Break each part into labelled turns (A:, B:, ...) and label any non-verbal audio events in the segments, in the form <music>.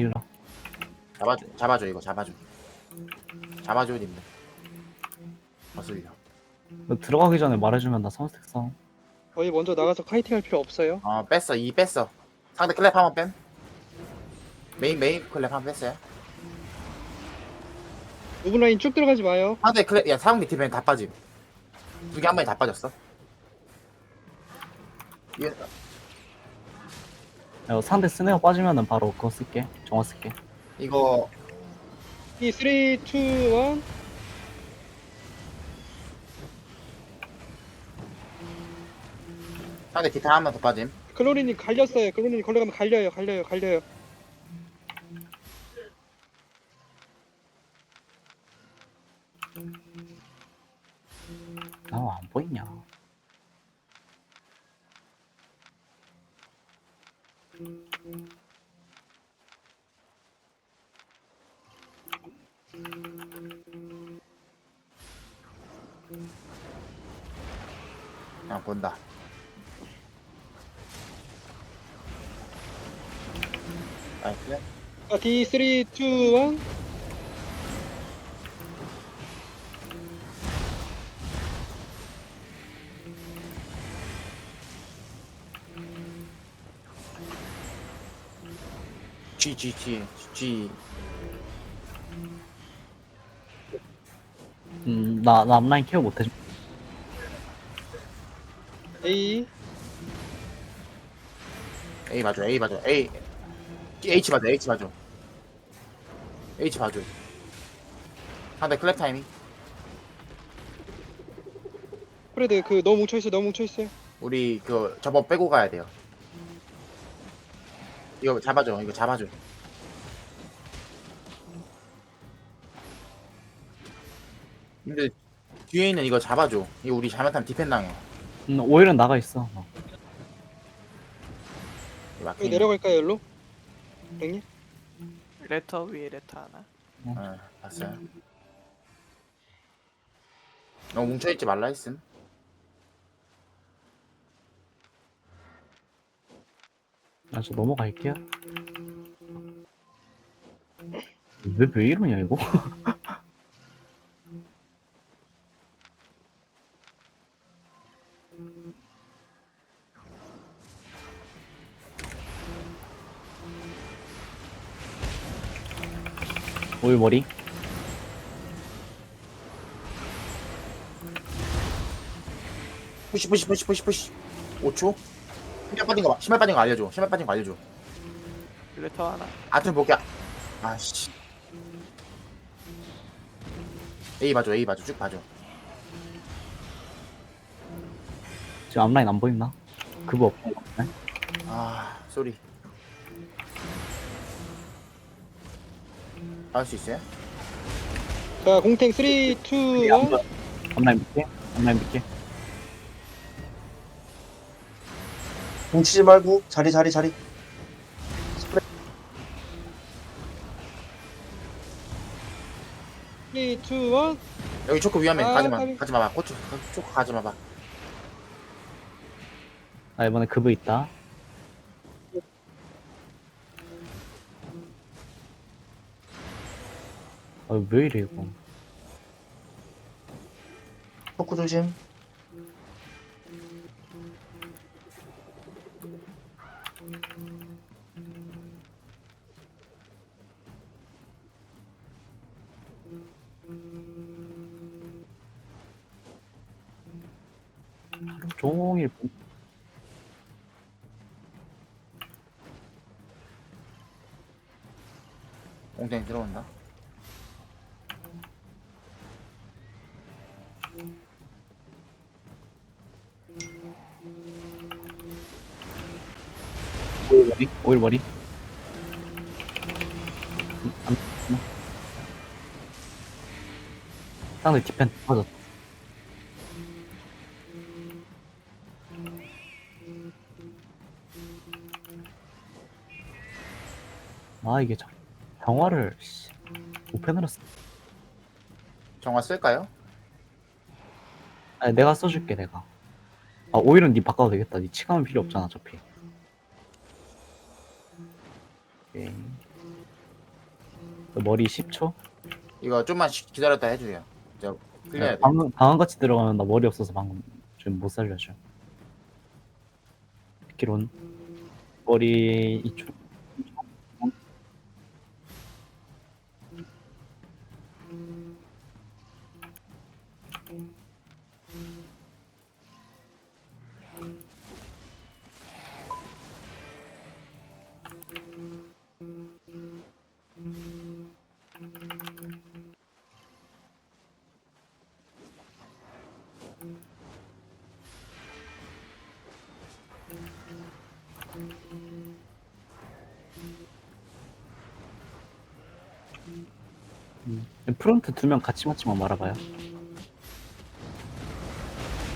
A: 일로.
B: 잡아줘 잡아줘 이거 잡아줘. 잡아줘 님들 거슬려
A: 너 들어가기 전에 말해주면 나 선택 써.
C: 저희 먼저 나가서 카이팅 할 필요 없어요.
B: 어 뺐어 이 뺐어. 상대 클랩 한번 뺨 메인 메인 클랩 한번 뺐어요.
C: 오븐 라인 쭉 들어가지 마요.
B: 상대 클랩 야 사용 디티벤 다 빠짐. 두 개 한 번에 다 빠졌어. 이게
A: 야, 상대 스네어 빠지면은 바로 그거 쓸게. 정화 쓸게.
B: 이거
C: 이 3, 2, 1.
B: 상대 한번더 빠짐
C: 클로리님 갈렸어요. 클로리님 걸려가면 갈려요. 갈려요. 갈려요.
A: 아, 안 보이냐.
B: 그냥 본다 나이스
C: 자, D 3, 2, 1.
B: G G G G
A: 음, 나, 나 앞라인 케어 못해.
C: A.
B: A 봐줘 A 봐줘 A H 봐줘 H 봐줘 H 봐줘 상대 클랩 타이밍
C: 프레드 그 너무 뭉쳐있어요. 너무 뭉쳐있어요.
B: 우리 그 저번 빼고 가야 돼요 이거 잡아줘 이거 잡아줘 근데 뒤에 있는 이거 잡아줘 이거 우리 잘못하면 디펜 당해
A: 음, 오일은 나가 있어. 어.
B: 이거
C: 여기
B: 막히네.
C: 내려갈까요, 열로? 형님?
D: 레터 위에 레터 하나.
B: 어, 봤어요 너무 뭉쳐있지 말라 했음
A: 나저 넘어갈게요. 왜, 왜 이러냐, 이거? <laughs> 오일 머리?
B: 푸시 푸시 푸시 푸시 푸시 5초 신발 빠진 거 봐. 신발 빠진 거 알려줘 신발 빠진 거 알려줘
D: 레터 하나.
B: 아트 볼게 아씨 A 봐줘 A 봐줘 쭉 봐줘
A: 지금 앞라인 안 보이나? 그거 없고. 네?
B: 아 쏘리 할수 있어요?
C: 자, 공탱 3, 2, 1.
A: 앞라인 밑에? 앞라인 밑에?
E: 뭉치지 말고 자리 자리 자리
C: 3, 2, 1.
B: 여기 초코 위험해
C: 아,
B: 가지마
C: 까비.
B: 가지마 봐 고추 초코 가지마 봐
A: 아, 이번에 그거 있다. 아, 왜 이래, 이거.
E: 포크 조심
B: 옹댕이 들어온다
A: 오일 머리? 오일 머리? 음, 안, 안. 상대 디펜 터졌다. 아, 이게 참. 병화를, 씨. 오펜으로 쓰.
B: 정화 쓸까요?
A: 아, 내가 써줄게, 내가. 아, 오일은 니 바꿔도 되겠다. 니 치감은 필요 없잖아, 어차피. 오케이. 머리 10초?
B: 이거 좀만 쉬- 기다렸다 해주세요. 저 끌려야 돼.
A: 방금, 방금같이 들어가면 나 머리 없어서 방금 좀 못 살려줘. 기론. 머리 2초. 프론트 두 명 같이 맞지만 말아봐요.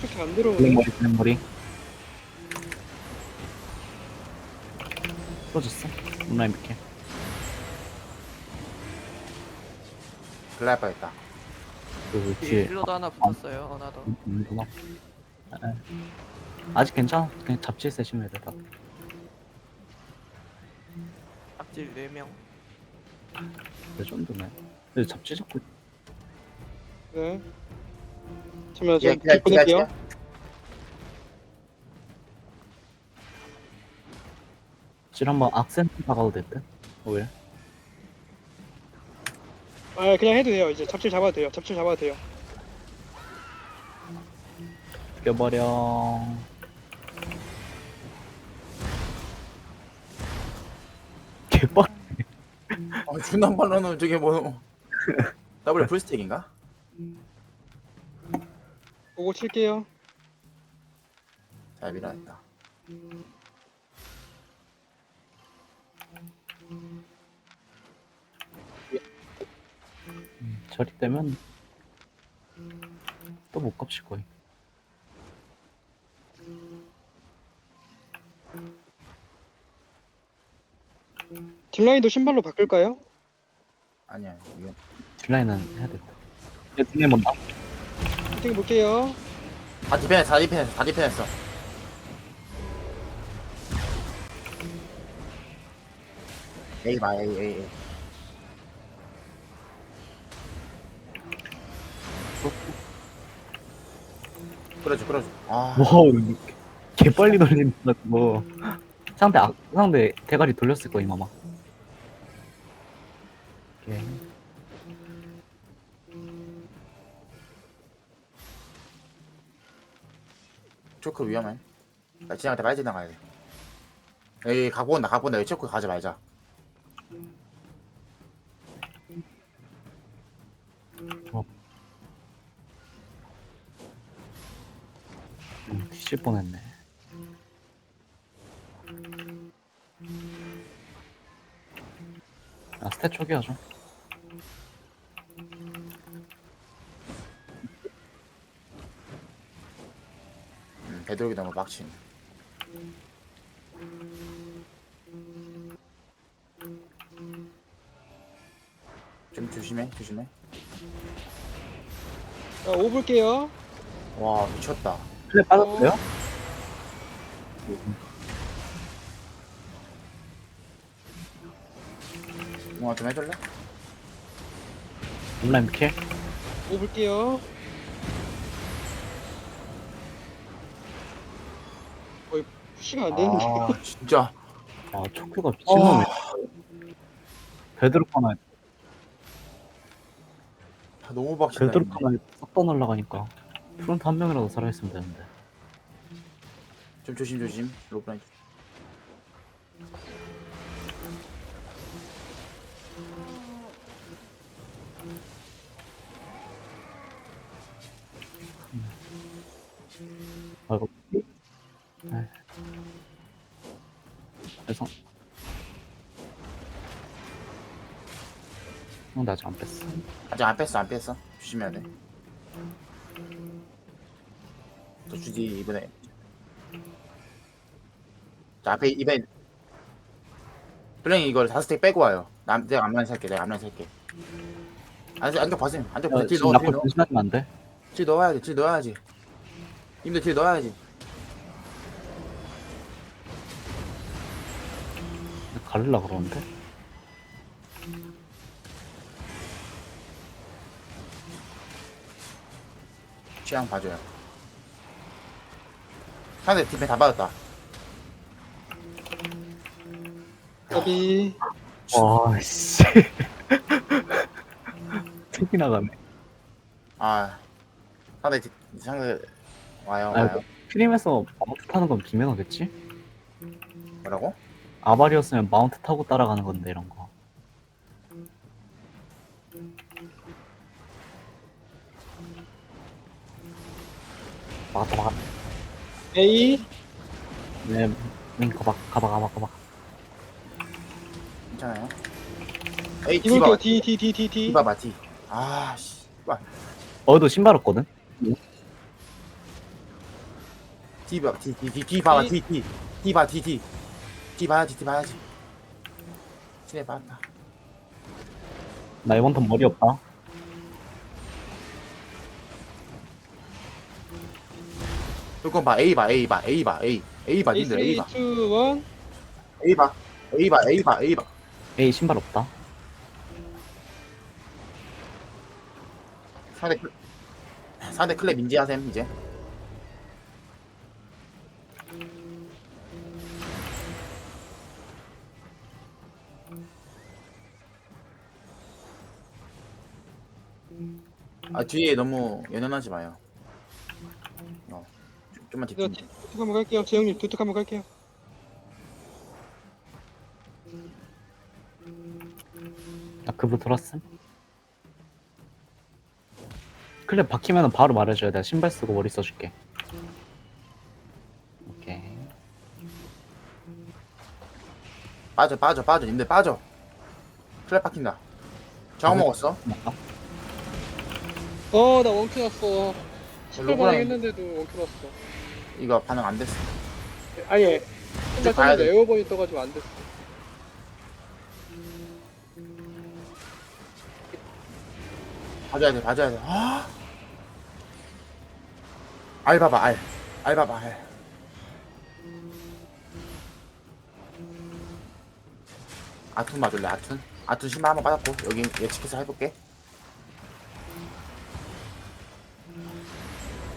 C: 그렇게 안 들어오네.
A: 블랙머리, 블랙머리. 풀어졌어? 온라인 미케.
B: 글라이 뻔했다.
A: 그
D: 뒤에. 힐러도 하나 붙었어요. 하나도.
A: 음, 음. 아, 아. 아직 괜찮아. 그냥 잡지 세시면 돼. 다.
D: 앞질 4명.
A: 그 정도네. 근데 잡지 잡고
C: 네.
B: 예,
C: 저
B: 기다-
C: 길 보낼게요.
B: 기다릴게요.
A: 질 한번 악센트 박아도 됐든. 오일.
C: 아 그냥 해도 돼요. 이제 잡질 잡아도 돼요. 잡질 잡아도 돼요.
A: 죽여버려. <laughs> 개빡.
B: 어, 존나 빨라는 저게 뭐 더블 풀스택인가?
C: 보고 칠게요.
B: 잘 밀어냈다.
A: 저리 되면 또못 깝칠 거임.
C: 딜라인도 신발로 바꿀까요?
B: 아니야 이거
A: 딜라인은 해야 된다. 이제 딜라인 뭔다?
C: 미팅 볼게요.
B: 다 디펜했어 다 디펜했어 다 디펜했어. A 봐 A A. 끌어줘 끌어줘. 아
A: 와우, 개 빨리 돌린다, 그거. 상대, 악, 상대 대가리 돌렸을 거임, 아마. 오케이.
B: 초크 위험해. 나 지나갈 때 빨리 지나가야 돼. 에이 갖고 온다 갖고 온다 이 초크 가지 말자.
A: 음, 뒤질 뻔했네. 아, 스탯 초기화죠.
B: 되도록이 너무 빡친. 좀 조심해 조심해.
C: 자, 오 볼게요.
B: 와 미쳤다.
A: 플레 빠졌어요?
B: 응원 좀 해줄래?
A: 온라인 킬?
C: 오 볼게요. 푸시가 안 되는데.
B: 아 <laughs> 진짜.
A: 아, 초크가 미친놈이야. 베드로 하나,
B: 다 너무 빡친다.
A: 베드로 하나 싹다 날라가니까. 프론트 한 명이라도 살아있으면 되는데.
B: 좀 조심 조심. 로브라인.
A: 아이고. 네. 그래서. 형, 나 아직 안 뺐어.
B: 아직 안 뺐어 안 뺐어. 조심해야 돼. 또 주디 이번에. 자 앞에 이번에. 블랭이 이걸 다섯 스택 빼고 와요. 남 내가 앞라인 살게 내가 앞라인 살게. 안쪽 안쪽 벗으면 안쪽 딜
A: 지금
B: 넣어 딜
A: 나쁜
B: 넣어.
A: 조심하면 안 돼.
B: 딜 넣어야지 딜 넣어야지. 님들 딜 넣어야지.
A: 가릴라 그러는데?
B: 취향 봐줘요. 상대 팀에 다 받았다.
C: 까비.
A: 와, 씨. <laughs> 특이 나가네.
B: 아, 상대 팀, 상대 와요
A: 아,
B: 와요. 아이고.
A: 프림에서 바로 타는 건 김연아겠지?
B: 뭐라고?
A: 아발이었으면 마운트 타고 따라가는 건데, 이런 거. 막았다, 막았다.
C: A.
A: 네, 민, 가봐, 가봐, 가봐, 가봐.
B: 괜찮아요. 에이 디바
C: 볼게요. D, D, D.
B: 디바 마티. 아 씨.
A: 어도 신발 없거든?
B: 디바 디디디 봐봐 디디 디바 디디 디 봐야지 디 봐야지. 친해 봤다.
A: 나 이번 턴 머리 없다.
B: 이건 봐 A 봐 A 봐 A 봐 A A 봐 님들 A
C: 3,
B: 봐
C: 2, 1.
B: A 봐 A 봐 A 봐 A 봐.
A: 에이, 신발 없다.
B: 상대 클- 상대 클랩 인지하셈 이제. 뒤에 너무 연연하지 마요. 어, 좀- 좀만
C: 이거
B: 집중.
C: 툭 한번 갈게요. 재영님 툭 한번 갈게요.
A: 나 그부 들었음? 클랩 박히면 바로 말해줘야 돼. 신발 쓰고 머리 써줄게. 오케이.
B: 빠져 빠져 빠져 님들 빠져. 클랩 박힌다. 정 먹었어?
A: 맞다.
C: 어, 나 원킬 났어. 10분
B: 로그랑-
C: 반응 했는데도 원킬 났어.
B: 이거 반응 안 됐어.
C: 아니,
B: 이제
C: 혼자
B: 봐야
C: 떴는데
B: 돼.
C: 에어본이 떠가지고 안 됐어.
B: 봐줘야 돼, 봐줘야 돼. 아. 알 봐봐, 알. 알 봐봐, 알. 아툰 맞을래, 아툰? 아툰 신발 한번 빠졌고, 여기 예측해서 해볼게.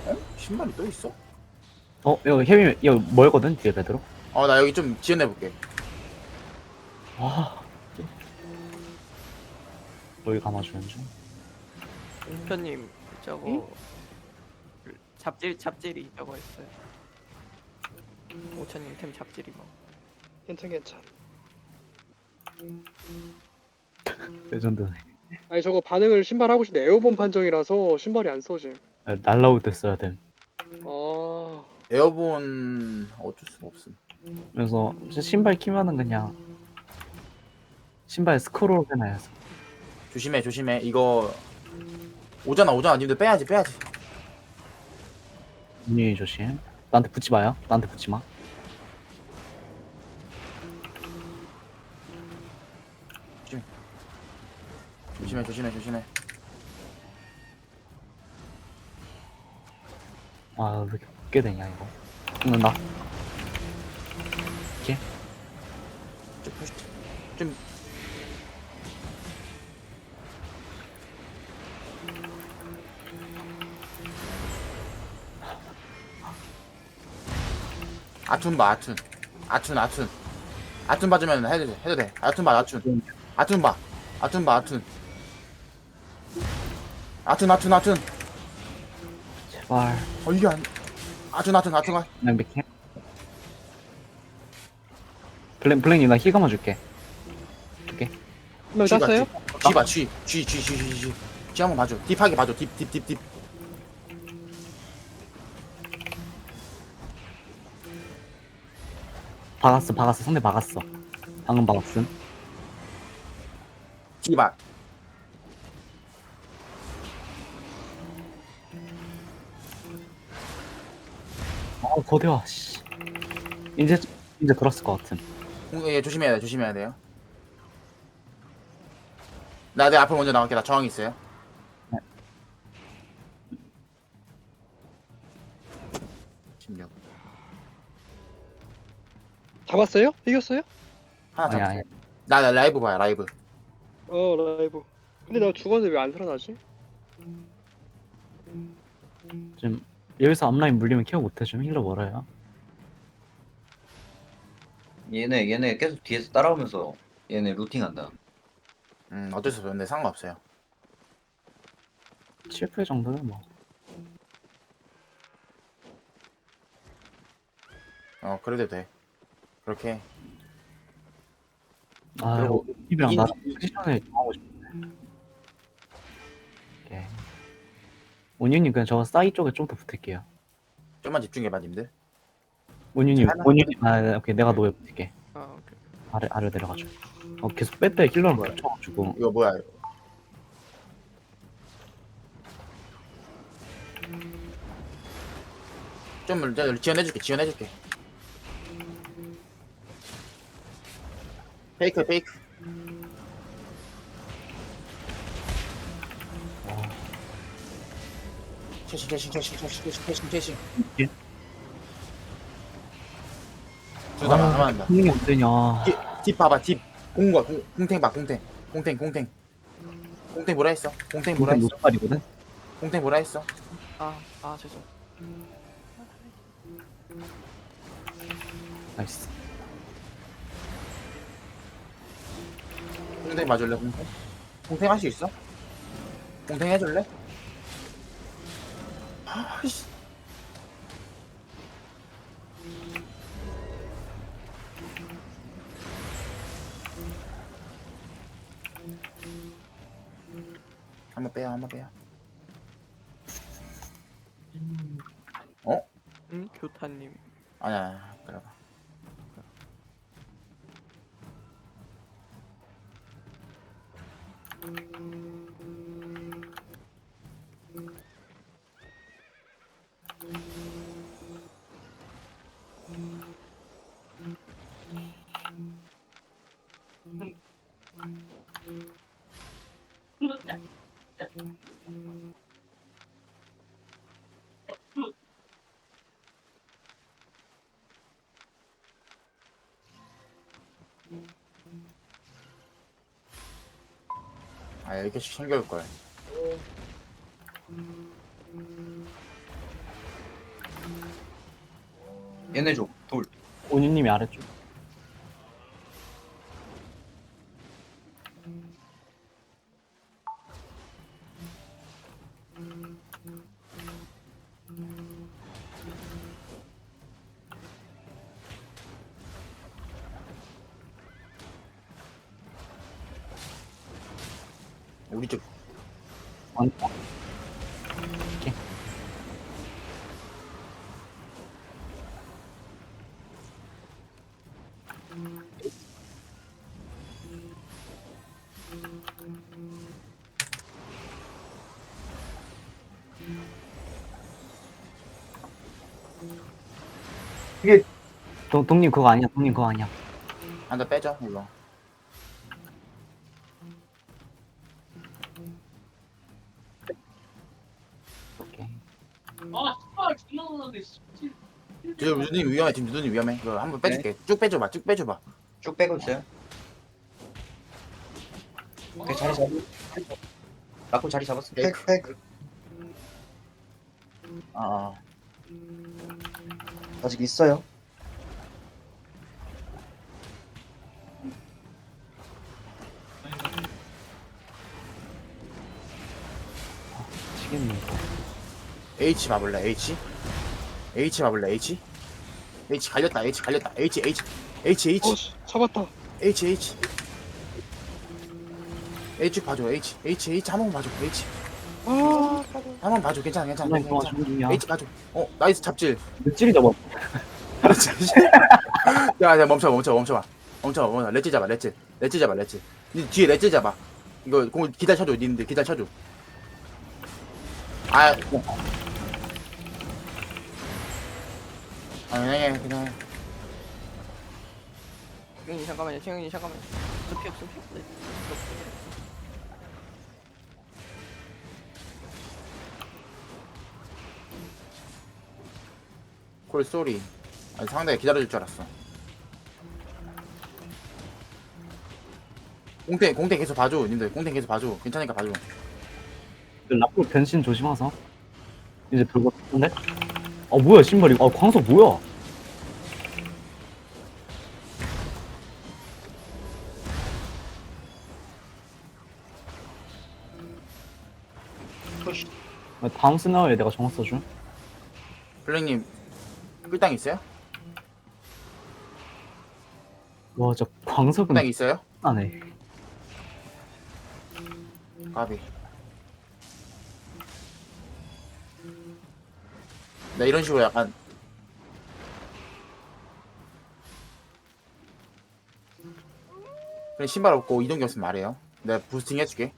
B: 어? 신발이 또 있어?
A: 어, 이거 헤비, 이거 멀거든? 뒤에 베드로?
B: 어, 나 여기 좀 지연해볼게.
A: 와. 여기 감아주는 중.
D: 은표님 저거 그 잡질 잡질이 저거 있어요. 오천님 템 잡질이 뭐.
C: 괜찮, 괜찮.
A: 레전드네.
C: 아니, 저거 반응을 신발 하고 싶은데 에어본 판정이라서 신발이 안 써짐.
A: 아, 날라올 때 써야 돼.
C: 아,
B: 에어본 어쩔 수가 없음.
A: 그래서 신발 키면은 그냥 신발 스크롤 해놔야지.
B: 조심해, 조심해. 이거 오잖아, 오잖아. 님들 빼야지, 빼야지.
A: 문희 조심. 나한테 붙지 마요. 나한테 붙지 마.
B: 조심해, 조심해, 조심해.
A: 아, 왜 이렇게 붙게 되냐, 이거. 죽는다.
B: 좀, 푸시- 좀 아툰 봐 아툰. 아툰 아툰. 아툰 봐주면 해도 돼 해도 돼. 아툰 봐 아툰. 아툰 봐. 아툰 봐 아툰. 아툰 아툰 아툰
A: 제발.
B: 어 이게 안 아툰 아툰 아툰 아
A: 그냥 맥해. 블랙, 블랙님, 나 힐감아 줄게. 줄게.
C: 한명 땄어요?
B: 쥐봐 쥐쥐쥐쥐쥐쥐 쥐 한번 봐줘 딥하게 봐줘 딥딥딥딥
A: 박았어, 박았어. 상대 박았어. 방금 박았음.
B: 쥐봐
A: 거대와, 씨. 이제, 이제 들었을 것 같은.
B: 예, 조심해야 돼, 조심해야 돼요. 나 내 앞으로 먼저 나갈게. 나 저항 있어요.
A: 네.
B: 16.
C: 잡았어요? 이겼어요?
B: 하나
A: 아니,
B: 잡았어.
A: 아니.
B: 나, 나 라이브 봐요, 라이브.
C: 어, 라이브. 근데 나 죽었는데 왜 안 살아나지?
A: 지금 여기서 앞라인 물리면 케어 못해 좀 힐러 멀어요.
F: 얘네 얘네 계속 뒤에서 따라오면서 얘네 루팅한다.
B: 음 어쩔 수 없는데 상관없어요.
A: 7% 정도는 뭐.
B: 어 그래도 돼. 그렇게.
A: 아,
B: 그리고
A: 이랑
B: 인-
A: 나랑 포지션을 정하고 싶은 원윤님 그냥 저 사이 쪽에 좀 더 붙을게요.
B: 좀만 집중해봐 님들 하나?
A: 원윤님, 아, 오케이, 내가 너에 붙을게.
D: 아 오케이.
A: 아래, 아래 내려가지고. 어, 계속 뺐대 힐러를 붙여가지고.
B: 이거 뭐야 좀 이제 지원해줄게 지원해줄게 페이크 페이크 채싱 채싱 채싱 채싱 채싱 채싱
A: 예.
B: 둘다
A: 아,
B: 가만 한다
A: 힘이 안 되냐.
B: 딥 봐봐 딥. 공과 공, 공탱 봐 공탱. 공탱 공탱. 공탱 뭐라 했어? 공탱 뭐라
A: 이거
B: 했어?
A: 노스발이거든?
B: 공탱 뭐라 했어?
D: 아 아 죄송.
A: 나이스.
B: 공탱 봐줄래 공탱? 공탱 할 수 있어? 공탱 해줄래 아이씨 한번 빼요 한번 빼요.
D: 응 교타님.
B: 아니야 아니야 그래봐 아 이렇게씩 챙겨올 걸
F: 얘네 좀 돌.
A: 원윤님이 아래쪽.
B: 우리 쪽.
A: 안, 동, 동님 그거 아니야, 동님 그거 아니야.
B: 한대 빼죠 이거 지금 누님 위험해 지금 누님 위험해 이거 한번 빼줄게 쭉 빼줘봐 쭉 빼줘봐
F: 쭉 빼고 있어요.
E: 오케이 자리 잡고
F: 라코 자리 잡았어.
E: 팩 팩.
B: 아, 아.
E: 아직 있어요.
B: H 봐볼래 H. H 봐볼래 H. H 갈렸다 H 갈렸다. H H H H.
C: 어씨 잡았다.
B: H H. H 봐줘 H. H H 한번 봐줘 H.
C: 아
B: 한번 봐줘 괜찮아 괜찮아.
A: 앞라인
B: 괜찮아,
A: 동안
B: 괜찮아. H 봐줘. 어 나이스 잡질.
A: 찔이 잡아. <laughs>
B: 야, 야 멈춰 멈춰 멈춰봐. 멈춰 멈춰. 렛츠 잡아 렛츠 렛츠 잡아 렛츠 니 뒤에 렛츠 잡아. 이거 공 기다려 쳐줘 니들. 기다려 쳐줘. 아 아, 그냥 그냥
D: 형님 잠깐만요. 형님 잠깐만요. 저 피 없음 피 없네.
B: 콜 쏘리 아니 상대가 기다려줄 줄 알았어 공땡 공땡 계속 봐줘 님들 공땡 계속 봐줘 괜찮으니까 봐줘
A: 그 라프 변신 조심하서. 이제 별거 없는데? 아 뭐야 신발이. 아 광석 뭐야? 아, 다음 스나우에 내가 정화 써줌
B: 블랙님 꿀땅 있어요?
A: 와저 광석은
B: 꿀땅 있어요?
A: 안해.
B: 까비 네 이런 식으로 약간 그냥 신발 없고 이동기 없으면 말해요. 내가 부스팅 해줄게.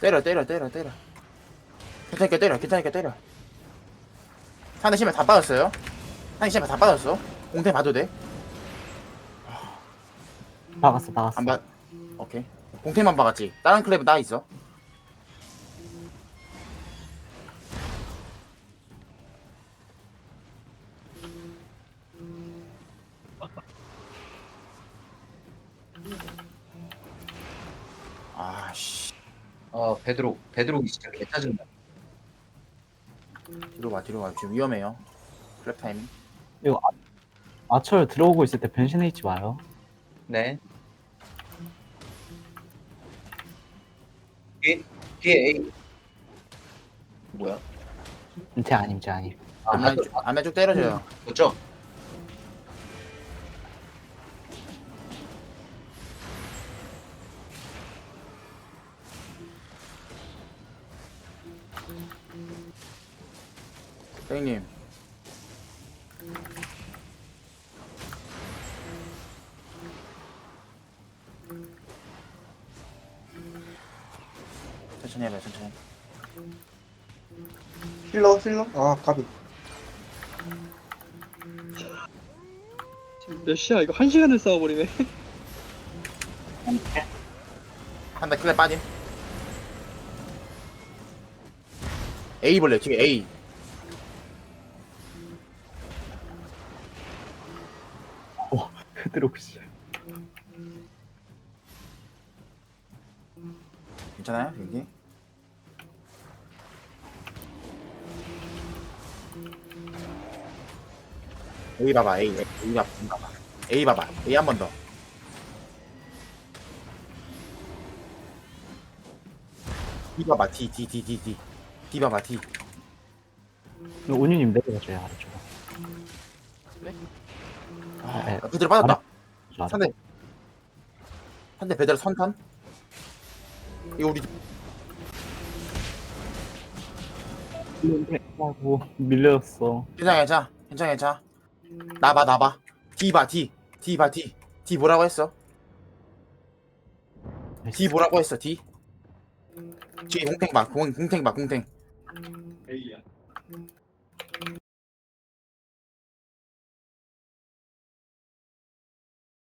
B: 때려 때려 때려 때려. 괜찮으니까 때려 괜찮으니까 때려 상대 신발 다 빠졌어요 상대 신발 다 빠졌어 공태 봐도 돼?
A: 박았어 박았어
B: 안 봐. 오케이. 공태만 박았지. 다른 클랩은 다 있어. 아씨.
F: 아 베드로 베드로이 진짜 개 짜증나.
B: 뒤로 와, 뒤로 와. 지금 위험해요. 클랩 타이밍.
A: 이거 아, 아철 들어오고 있을 때 변신해 있지 마요
F: 네. 뒤에 뒤에 A. 뭐야?
A: 제 아님 제 아님
F: 아?
B: 쭉, 쭉 때려줘요.
F: 맞죠?
B: 선생님. 천천히 해봐요, 천천히.
E: 힐러 힐러 아 가비
C: 지금 몇 시야? 이거 한 시간을 싸워버리네. <laughs>
B: 한대 클랩 빠짐. A 볼래, 뒤에 A.
A: 그대로 씨
B: 괜찮아요, 여기? A 봐봐, A, A, A 봐봐, A 봐봐. A 봐봐, A 한 번 더. D 봐봐, D, D, D, D, D. D 봐봐, D.
A: 온유님 내려가줘요 아래쪽으 로
B: 아,
A: 네.
B: 그대로 빠졌다.
A: 알아.
B: 상대. 상대 배달 선탄? 이거 우리
A: 하고 밀렸어
B: 괜찮아, 괜찮아. 괜찮아, 괜찮아. 나봐, 나봐. D 봐, D. D 봐, D. D 뭐라고 했어? D 뭐라고 했어, D? 뒤에 공탱 봐, 공, 공탱 봐, 공탱.